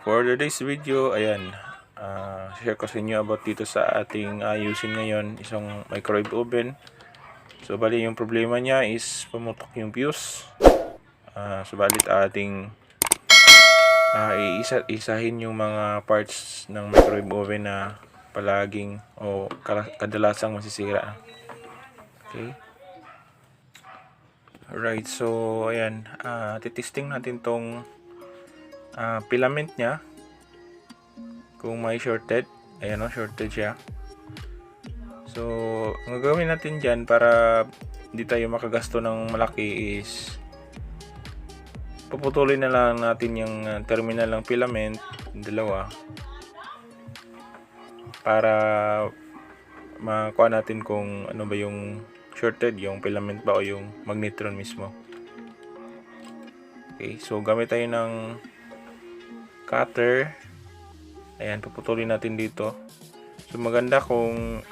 For today's video, ayan, ah, share ko sa inyo about dito sa ating ayusin ngayon, isang microwave oven. So, bali yung problema niya is pumutok yung fuse. Ah, subalit ating ah, iisa isahin yung mga parts ng microwave oven na palaging o kadalasang masisira. Okay? Alright, so ayan, ah, titesting natin tong ah, filament niya. Kung may shorted. Ayan o shorted siya. So ang gagawin natin dyan para hindi tayo makagasto ng malaki is puputulin na lang natin yung ah, terminal ng filament dalawa para makuha natin kung ano ba yung shorted yung filament ba o yung magnetron mismo. Okay so gamit tayo ng cutter. Ayan, puputulin natin dito. So maganda kung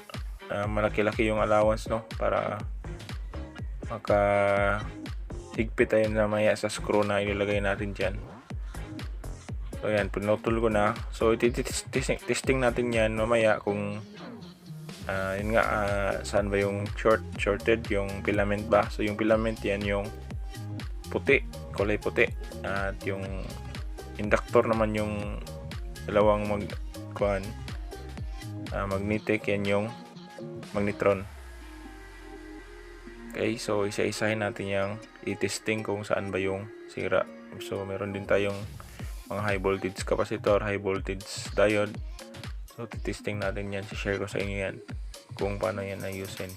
ah, malaki-laki yung allowance no para maka higpit tayo na maya sa screw na ilalagay natin dyan. So ayan, pinutol ko na. So testing natin yan mamaya kung ah, yun nga ah, saan ba yung short shorted yung filament ba. So yung filament yan yung puti, kulay puti at yung inductor naman yung dalawang mag kuan ah, magnetic yan yung magnetron. Okay so isa-isahin natin yung i-testing kung saan ba yung sira. So meron din tayong mga high voltage capacitor high voltage diode. So titesting natin yan share ko sa inyo yan kung paano yan ayusin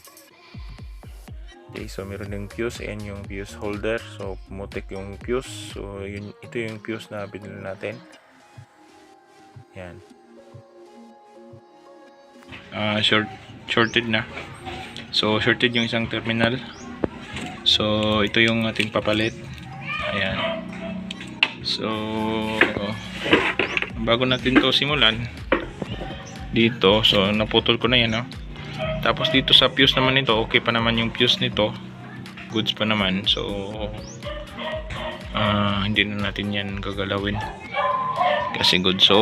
Okay, so meron ding fuse and yung fuse holder. So pumutik yung fuse. So yun, ito yung fuse na binili natin. Yan. Ah, short shorted na. So shorted yung isang terminal. So ito yung ating papalit. Ayan. So bago natin to simulan dito, so naputol ko na yan, no? Tapos dito sa fuse naman nito, okay pa naman yung fuse nito. Goods pa naman. So ah hindi na natin yan gagalawin. Kasi good. So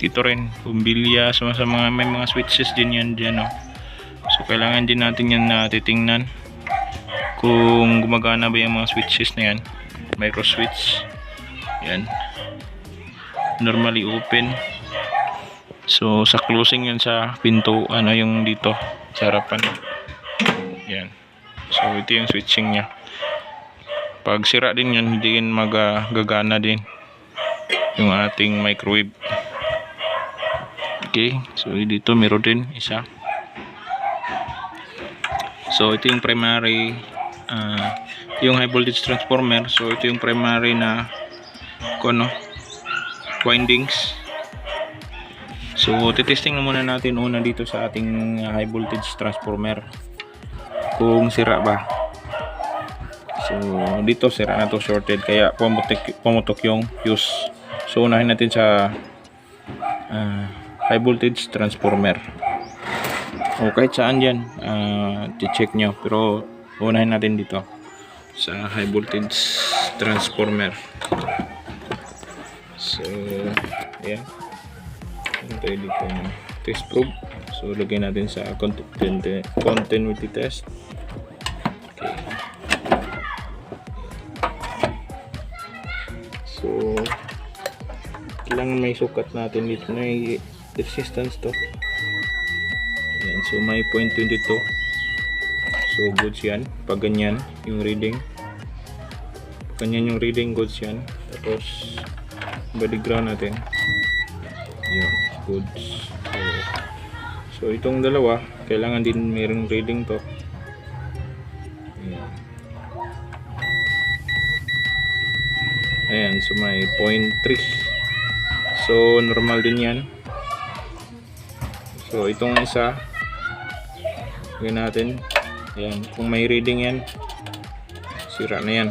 dito rin, bumbilya sa, sa mga may mga switches din yan diyan, no. So kailangan din natin yan na kung gumagana ba yung mga switches na yan. Micro switch. Yan. Normally open. So, sa closing yan sa pinto, ano yung dito, sa harapan. Yan. So, ito yung switching niya. Pag sira din yan, hindi yan magagana din yung ating microwave. Okay. So, dito meron din isa. So, ito yung primary ah, yung high voltage transformer. So, ito yung primary na ano, windings. So, titesting na muna natin una dito sa ating uh, high voltage transformer. Kung sira ba. So, dito sira na to shorted kaya pumutok, pumutok yung fuse. So, unahin natin sa uh, high voltage transformer. O kahit saan dyan, uh, check nyo. Pero, unahin natin dito sa high voltage transformer. So, ayan tayo dito ng test probe. So lagay natin sa continuity test. Okay. So kailangan may sukat natin dito. May resistance to. Ayan, so may 0.22 so goods yan. Pag ganyan yung reading. Pag ganyan yung reading goods yan. Tapos body ground natin goods so, itong dalawa kailangan din mayroong reading to. Ayan. Ayan so may 0.3 so normal din yan. So itong isa gawin natin. Ayan kung may reading yan sira na yan.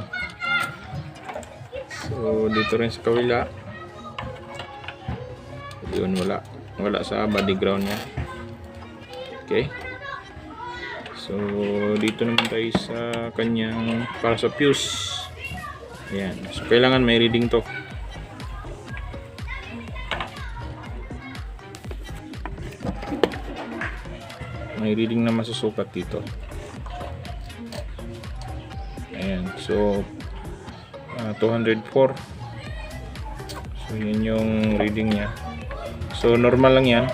So dito rin sa kawila yun wala wala sa body ground niya. Okay. So dito naman tayo sa kanyang para sa fuse. Ayan. So kailangan may reading to. May reading na masusukat dito. Ayan. So ah, uh, 204 so yun yung reading niya so normal lang yan.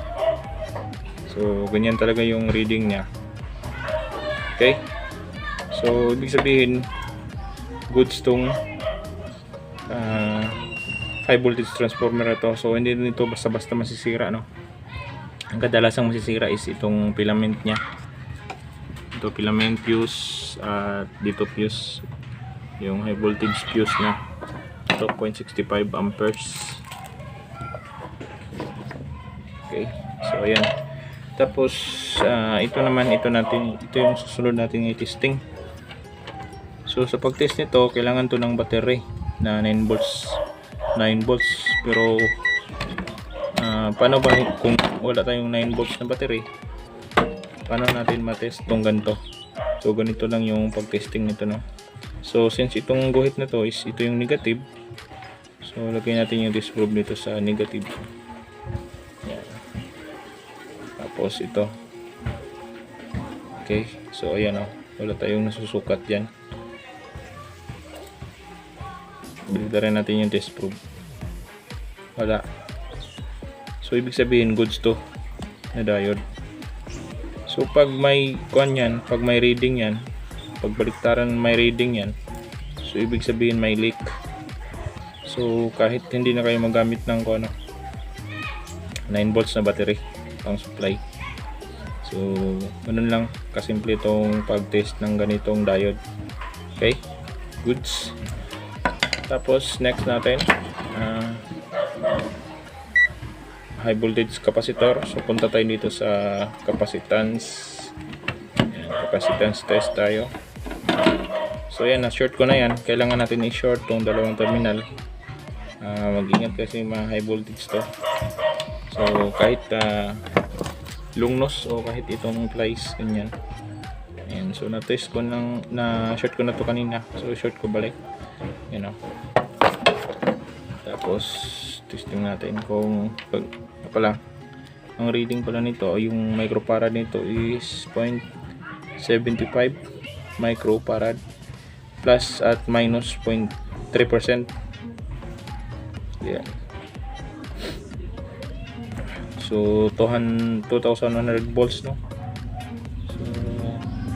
So ganyan talaga yung reading niya. Okay? So ibig sabihin goods tong ah, high voltage transformer na to. So hindi nito basta basta masisira no? Ang kadalasang masisira is itong filament niya. Ito filament fuse at dito fuse. Yung high voltage fuse ito 0.65 amperes so ayan. Tapos ah, ito naman ito natin ito yung susunod natin i-testing. So sa pag-test nito kailangan to ng battery na 9 volts 9 volts. Pero ah, paano ba kung wala tayong 9 volts na battery? Paano natin matest tong ganito? So ganito lang yung pag-testing nito no? So since itong guhit na to is ito yung negative so lagyan natin yung disprove nito sa negative tapos ito. Okay so ayan o wala tayong nasusukat dyan rin natin yung disprove wala. So ibig sabihin goods to na diode. So pag may kuan yan, pag may reading yan, pag baliktaran may reading yan, so ibig sabihin may leak. So kahit hindi na kayo magamit ng kuan 9 volts na battery pang supply. So ganun lang kasimple itong pag-test ng ganitong diode. Okay? Goods. Tapos next natin ah, high voltage capacitor. So punta tayo dito sa capacitance. Ayan, capacitance test tayo. So yan, na-short ko na yan. Kailangan natin i-short tong dalawang terminal. Ah, mag-ingat kasi mga high voltage to. So kahit ah, lungnos o kahit itong plies, ganyan. Ayan, so na-test ko ng, na-short ko na to kanina. So short ko balik. Yan o. Tapos testing natin kung pag ano pala ang reading pala nito yung microfarad nito is 0.75 microfarad plus at minus 0.3% yan so 200 2,100 volts no? So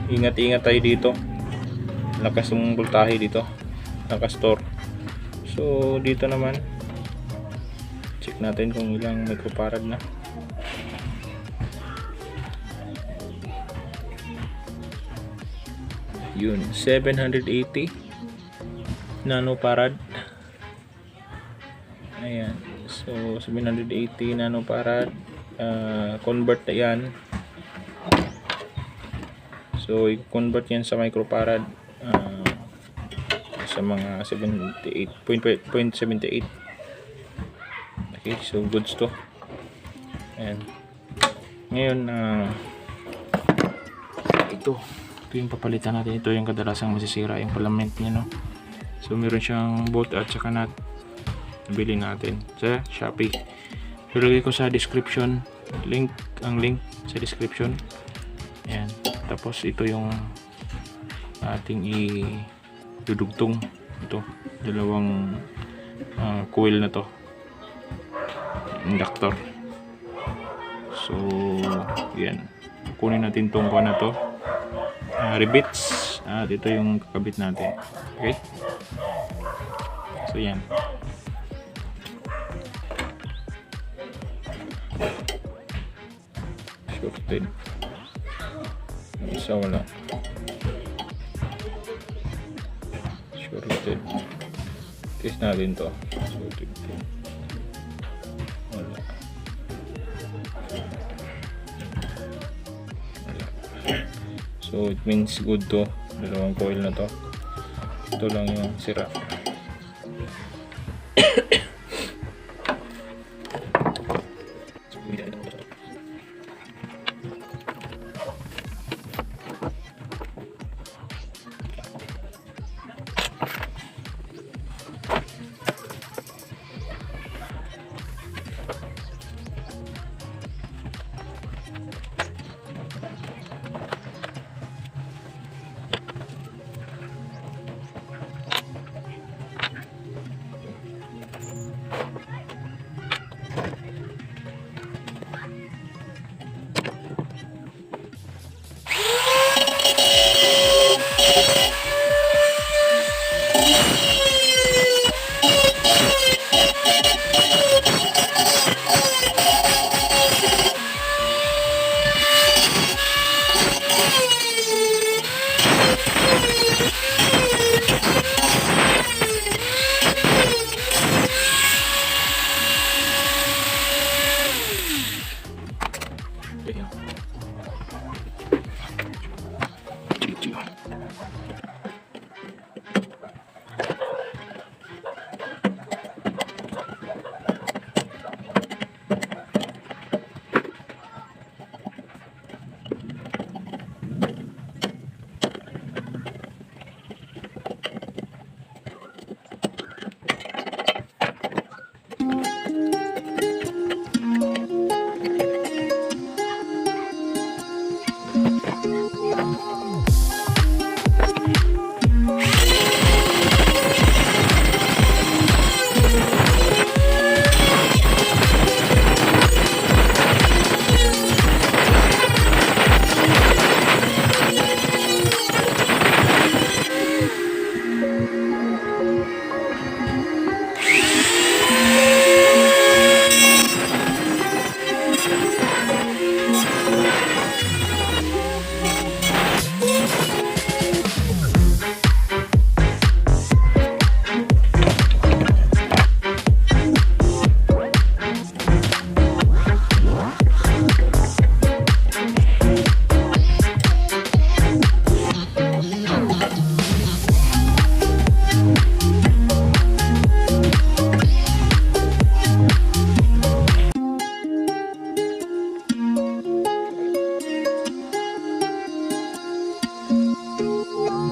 ingat-ingat tayo dito. Lakas ng voltahe dito. Nakastore so dito naman check natin kung ilang microfarad na. Yun 780 nanofarad. Ayan so 780 nanofarad uh, convert na yan. So i-convert yan sa microfarad uh, sa mga 78.78 okay so goods to. Ayan. Ngayon uh, ito. Ito yung papalitan natin. Ito yung kadalasang masisira yung filament niya no. So meron siyang bolt at saka nut nabili natin sa Shopee. Ilagay ko sa description link ang link sa description. Ayan. Tapos ito yung ating i dudugtong ito dalawang ah, coil na to. Inductor so yan kunin natin tong kuha na to. Uh, rivets at ito yung kakabit natin. Okay? So yan yung isa wala. Shorted test natin to. Shorted wala. Wala. So it means good to dalawang coil na to. Ito lang yung sira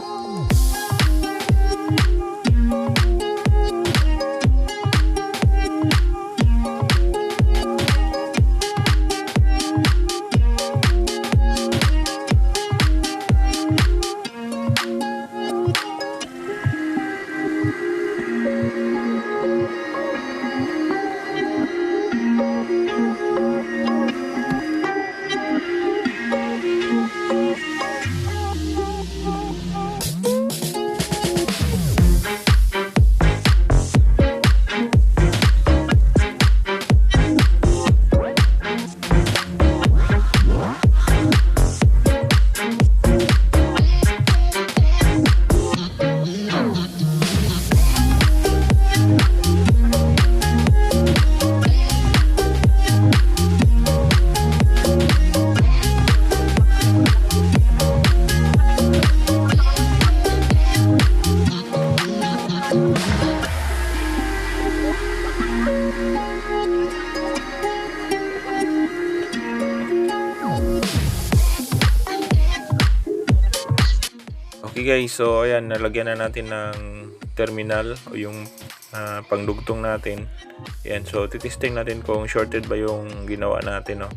Oh. Guys, so ayan, nalagyan na natin ng terminal o yung ah, pangdugtong natin. Ayan, so titesting natin kung shorted ba yung ginawa natin, no.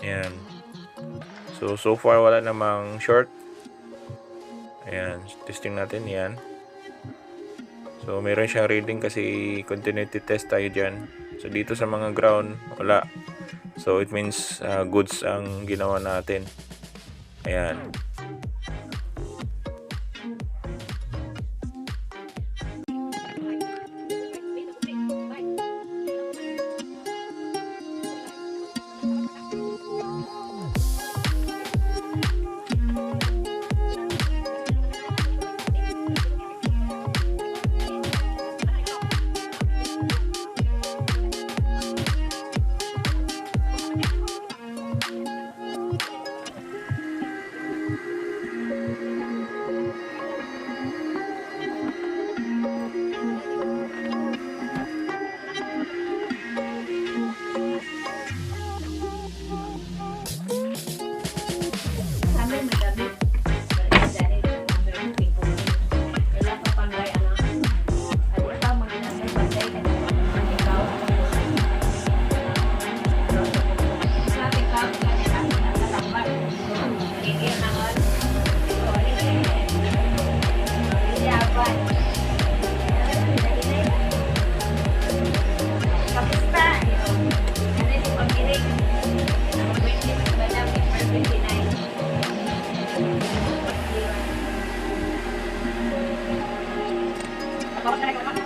Ayan. So, so far wala namang short. Ayan, testing natin yan. So, meron siyang reading kasi continuity test tayo dyan. So, dito sa mga ground, wala. So, it means ah, goods ang ginawa natin. Ayan. Talaga naman.